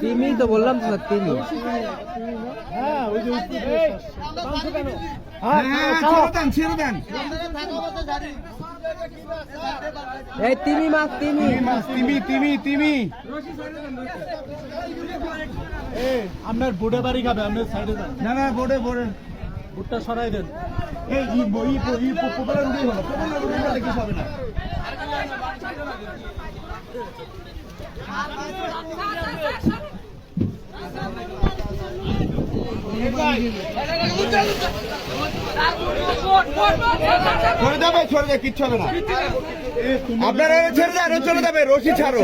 তিমি তো বললাম তো স্যার তিমি হ্যাঁ ওই যে হ্যাঁ, হ্যাঁ, ছেড়ে দেন ছেড়ে দেন। এই তিমি মাছ তিমি। মাছ তিমি তিমি তিমি। এ, আপনার বুড়ে বাড়ি খাবে আপনার সাইডে যান। না না বোর্ডে বোর্ডে বুটটা সরাই দেন। এই ই ই ই পোপলার উড়ে হলো পোপলার উড়ে হলে কিছু হবে না। ছড়ে যাবে ছেড়ে যাবে কিচ্ছু হবে না আপনারা ছেড়ে ও চলে যাবে রশি ছাড়ো।